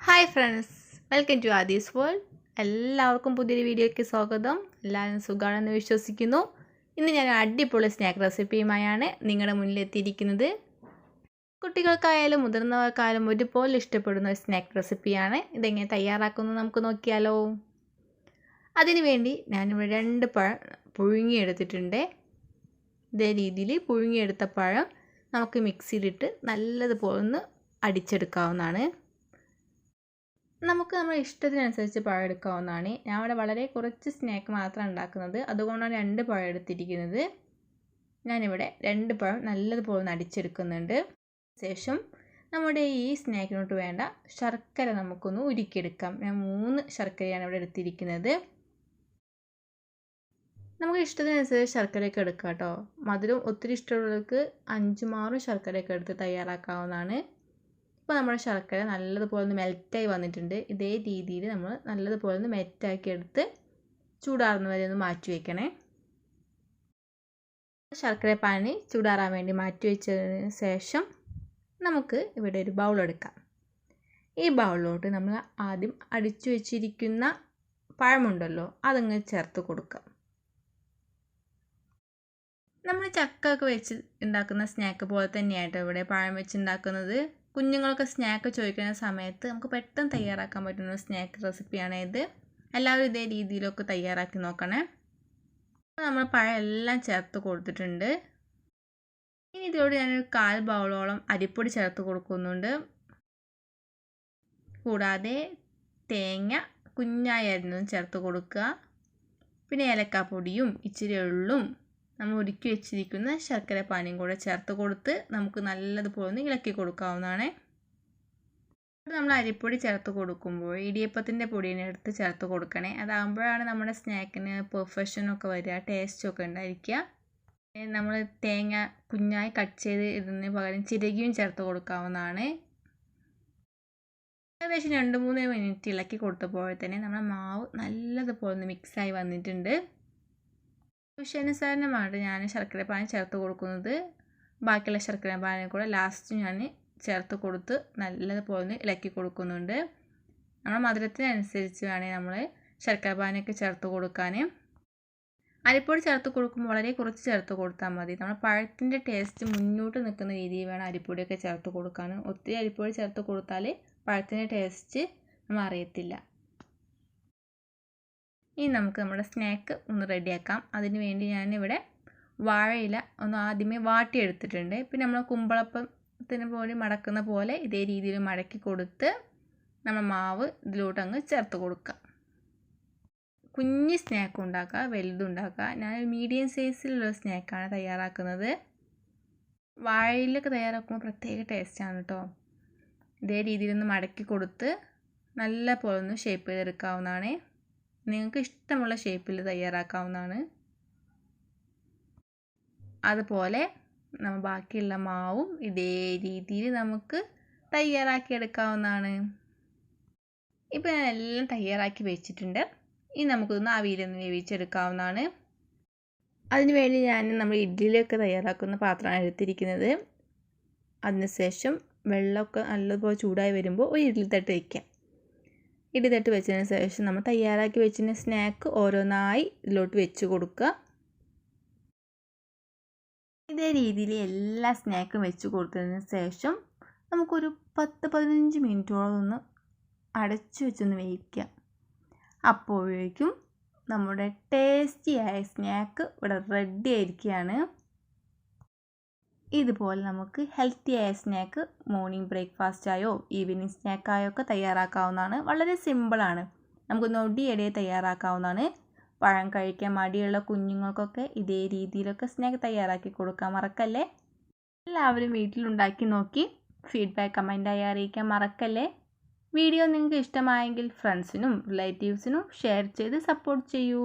Hi friends welcome to Aadhis world എല്ലാവർക്കും പുതിയൊരു വീഡിയോയ്ക്ക് സ്വാഗതം. എല്ലാവരും സുഖമാണെന്ന് വിശ്വസിക്കുന്നു. ഇന്ന് ഞാൻ അടിപൊളി സ്നാക്ക് റെസിപ്പിയുമായാണ് നിങ്ങളുടെ മുന്നിൽ എത്തിയിരിക്കുന്നത് കുട്ടികൾക്കായാലും മുതിർന്നവർക്കായാലും ഒരുപോലെ ഇഷ്ടപ്പെടുന്ന ഒരു സ്നാക്ക് റെസിപ്പിയാണ് ഇതെങ്ങനെ തയ്യാറാക്കുന്നത് നമുക്ക് നോക്കിയാലോ. അതിനുവേണ്ടി ഞാനിവിടെ രണ്ട് പഴം പുഴുങ്ങിയെടുത്തിട്ടുണ്ട്. ഇതേ രീതിയിൽ പുഴുങ്ങിയെടുത്ത പഴം നമുക്ക് മിക്സിയിലിട്ട് നല്ലതുപോലെ ഒന്ന് അടിച്ചെടുക്കാവുന്നതാണ്. നമുക്ക് നമ്മുടെ ഇഷ്ടത്തിനനുസരിച്ച് പഴം എടുക്കാവുന്നതാണ്. ഞാൻ ഇവിടെ വളരെ കുറച്ച് സ്നാക്ക് മാത്രമാണ് ഉണ്ടാക്കുന്നത്. അതുകൊണ്ടാണ് രണ്ട് പഴം എടുത്തിരിക്കുന്നത്. ഞാനിവിടെ രണ്ട് പഴം നല്ലതുപോലെ ഒന്ന് അടിച്ചെടുക്കുന്നുണ്ട് ശേഷം നമ്മുടെ ഈ സ്നാക്കിനോട്ട് വേണ്ട ശർക്കര നമുക്കൊന്ന് ഉരുക്കിയെടുക്കാം. ഞാൻ മൂന്ന് ശർക്കരയാണ് ഇവിടെ എടുത്തിരിക്കുന്നത്. നമുക്ക് ഇഷ്ടത്തിനനുസരിച്ച് ശർക്കരയൊക്കെ എടുക്കാം കേട്ടോ. മധുരം ഒത്തിരി ഇഷ്ടമുള്ളവർക്ക് അഞ്ചുമാറും ശർക്കരയൊക്കെ എടുത്ത് തയ്യാറാക്കാവുന്നതാണ്. ഇപ്പോൾ നമ്മുടെ ശർക്കര നല്ലതുപോലെ ഒന്ന് മെൽറ്റായി വന്നിട്ടുണ്ട്. ഇതേ രീതിയിൽ നമ്മൾ നല്ലതുപോലെ ഒന്ന് മെൽറ്റാക്കി എടുത്ത് ചൂടാറുന്ന വരെ ഒന്ന് മാറ്റി വയ്ക്കണേ ശർക്കര പാനി ചൂടാറാൻ വേണ്ടി മാറ്റി വെച്ചതിന് ശേഷം നമുക്ക് ഇവിടെ ഒരു ബൗൾ എടുക്കാം. ഈ ബൗളിലോട്ട് നമ്മൾ ആദ്യം അടിച്ചു വെച്ചിരിക്കുന്ന പഴമുണ്ടല്ലോ അതങ്ങ് ചേർത്ത് കൊടുക്കാം. നമ്മൾ ചക്ക ഒക്കെ വെച്ച് ഉണ്ടാക്കുന്ന സ്നാക്ക് പോലെ തന്നെയായിട്ടോ ഇവിടെ പഴം വെച്ച് ഉണ്ടാക്കുന്നത്. കുഞ്ഞുങ്ങൾക്ക് സ്നാക്ക് ചോദിക്കുന്ന സമയത്ത് നമുക്ക് പെട്ടെന്ന് തയ്യാറാക്കാൻ പറ്റുന്ന സ്നാക്ക് റെസിപ്പിയാണ് ഇത്. എല്ലാവരും ഇതേ രീതിയിലൊക്കെ തയ്യാറാക്കി നോക്കണേ. നമ്മൾ പഴം എല്ലാം ചേർത്ത് കൊടുത്തിട്ടുണ്ട്. ഇനി ഇതിലൂടെ ഞാനൊരു കാൽ ബൗളോളം അരിപ്പൊടി ചേർത്ത് കൊടുക്കുന്നുണ്ട്. കൂടാതെ തേങ്ങ കുഞ്ഞായിരുന്നു ചേർത്ത് കൊടുക്കുക. പിന്നെ ഏലക്കാപ്പൊടിയും ഇച്ചിരി എള്ളും നമ്മൾ ഒരുക്കി വെച്ചിരിക്കുന്ന ശർക്കര പാനിയും കൂടെ ചേർത്ത് കൊടുത്ത് നമുക്ക് നല്ലതുപോലെ ഒന്ന് ഇളക്കി കൊടുക്കാവുന്നതാണ്. നമ്മൾ അരിപ്പൊടി ചേർത്ത് കൊടുക്കുമ്പോൾ ഇടിയപ്പത്തിന്റെ പൊടിയെ എടുത്ത് ചേർത്ത് കൊടുക്കണേ. അതാകുമ്പോഴാണ് നമ്മുടെ സ്നാക്കിന് പെർഫെക്ഷനൊക്കെ വരിക ടേസ്റ്റൊക്കെ ഉണ്ടായിരിക്കുക. നമ്മൾ തേങ്ങ കുഞ്ഞായി കട്ട് ചെയ്ത് ഇടുന്നതിന് പകരം ചിരകിയും ചേർത്ത് കൊടുക്കാവുന്നതാണ്. ഏകദേശം രണ്ട് മൂന്ന് മിനിറ്റ് ഇളക്കി കൊടുത്തപ്പോൾ തന്നെ നമ്മുടെ മാവ് നല്ലതുപോലെ ഒന്ന് മിക്സായി വന്നിട്ടുണ്ട്. ആവശ്യാനുസരണമാണ് ഞാൻ ശർക്കര പാനി ചേർത്ത് കൊടുക്കുന്നത്. ബാക്കിയുള്ള ശർക്കര പാനി കൂടെ ലാസ്റ്റ് ഞാൻ ചേർത്ത് കൊടുത്ത് നല്ലതുപോലെ ഒന്ന് ഇളക്കി കൊടുക്കുന്നുണ്ട്. നമ്മുടെ മധുരത്തിനനുസരിച്ച് വേണേൽ നമ്മൾ ശർക്കര പാനിയൊക്കെ ചേർത്ത് കൊടുക്കാൻ അരിപ്പൊടി ചേർത്ത് കൊടുക്കുമ്പോൾ വളരെ കുറച്ച് ചേർത്ത് കൊടുത്താൽ മതി. നമ്മൾ പഴത്തിന്റെ ടേസ്റ്റ് മുന്നോട്ട് നിൽക്കുന്ന രീതിയിൽ വേണം അരിപ്പൊടിയൊക്കെ ചേർത്ത് കൊടുക്കാൻ ഒത്തിരി അരിപ്പൊടി ചേർത്ത് കൊടുത്താൽ പഴത്തിന്റെ ടേസ്റ്റ് നമ്മൾ അറിയത്തില്ല ഇനി നമുക്ക് നമ്മുടെ സ്നാക്ക് ഒന്ന് റെഡിയാക്കാം അതിന് വേണ്ടി ഞാനിവിടെ വാഴയില ഒന്ന് ആദ്യമേ വാട്ടിയെടുത്തിട്ടുണ്ട്. പിന്നെ നമ്മൾ കുമ്പളപ്പത്തിന് പോലെ മടക്കുന്ന പോലെ ഇതേ രീതിയിൽ മടക്കി കൊടുത്ത് നമ്മൾ മാവ് ഇതിലോട്ട് അങ്ങ് ചേർത്ത് കൊടുക്കുക കുഞ്ഞ് സ്നാക്ക് ഉണ്ടാക്കുക വലുതുണ്ടാക്കുക ഞാൻ മീഡിയം സൈസിലുള്ള സ്നാക്കാണ് തയ്യാറാക്കുന്നത്. വാഴയിലൊക്കെ തയ്യാറാക്കുമ്പോൾ പ്രത്യേക ടേസ്റ്റാണ് കേട്ടോ ഇതേ രീതിയിലൊന്ന് മടക്കി കൊടുത്ത് നല്ല പോലെ ഒന്ന് ഷേപ്പ് ചെയ്തെടുക്കാവുന്നതാണ്. നിങ്ങൾക്ക് ഇഷ്ടമുള്ള ഷേപ്പിൽ തയ്യാറാക്കാവുന്നതാണ്. അതുപോലെ നമ്മൾ ബാക്കിയുള്ള മാവും ഇതേ രീതിയിൽ നമുക്ക് തയ്യാറാക്കി എടുക്കാവുന്നതാണ് ഇപ്പോൾ ഞാൻ എല്ലാം തയ്യാറാക്കി വെച്ചിട്ടുണ്ട്. ഇനി നമുക്കൊന്ന് അവിയിലൊന്ന് വേവിച്ചെടുക്കാവുന്നതാണ്. അതിന് വേണ്ടി ഞാൻ നമ്മൾ ഇഡ്ഡലിയൊക്കെ തയ്യാറാക്കുന്ന പാത്രമാണ് എടുത്തിരിക്കുന്നത്. അതിനുശേഷം വെള്ളമൊക്കെ നല്ലതുപോലെ ചൂടായി വരുമ്പോൾ ഒരു ഇഡ്ഡലി തട്ട് വയ്ക്കാം ഇടിതട്ട് വെച്ചതിന് ശേഷം നമ്മൾ തയ്യാറാക്കി വെച്ചിരുന്ന സ്നാക്ക് ഓരോന്നായി ഇതിലോട്ട് വെച്ച് കൊടുക്കുക. ഇതേ രീതിയിൽ എല്ലാ സ്നാക്കും വെച്ച് കൊടുത്തതിന് ശേഷം നമുക്കൊരു പത്ത് പതിനഞ്ച് മിനിറ്റോളം ഒന്ന് അടച്ചു വെച്ചൊന്ന് വേവിക്കുക. അപ്പോഴേക്കും നമ്മുടെ ടേസ്റ്റിയായ സ്നാക്ക് ഇവിടെ റെഡി ആയിരിക്കുകയാണ്. ഇതുപോലെ നമുക്ക് ഹെൽത്തി ആയ സ്നാക്ക് മോർണിംഗ് ബ്രേക്ക്ഫാസ്റ്റായോ ഈവനിങ് സ്നാക്കായോ ഒക്കെ തയ്യാറാക്കാവുന്നതാണ്. വളരെ സിമ്പിളാണ് നമുക്ക് നൊടിയിടയെ തയ്യാറാക്കാവുന്നതാണ്. പഴം കഴിക്കാൻ മടിയുള്ള കുഞ്ഞുങ്ങൾക്കൊക്കെ ഇതേ രീതിയിലൊക്കെ സ്നാക്ക് തയ്യാറാക്കി കൊടുക്കാൻ മറക്കല്ലേ? എല്ലാവരും വീട്ടിലുണ്ടാക്കി നോക്കി. ഫീഡ്ബാക്ക് കമന്റായി അറിയിക്കാൻ മറക്കല്ലേ? വീഡിയോ നിങ്ങൾക്ക് ഇഷ്ടമായെങ്കിൽ ഫ്രണ്ട്സിനും റിലേറ്റീവ്സിനും ഷെയർ ചെയ്ത് സപ്പോർട്ട് ചെയ്യൂ.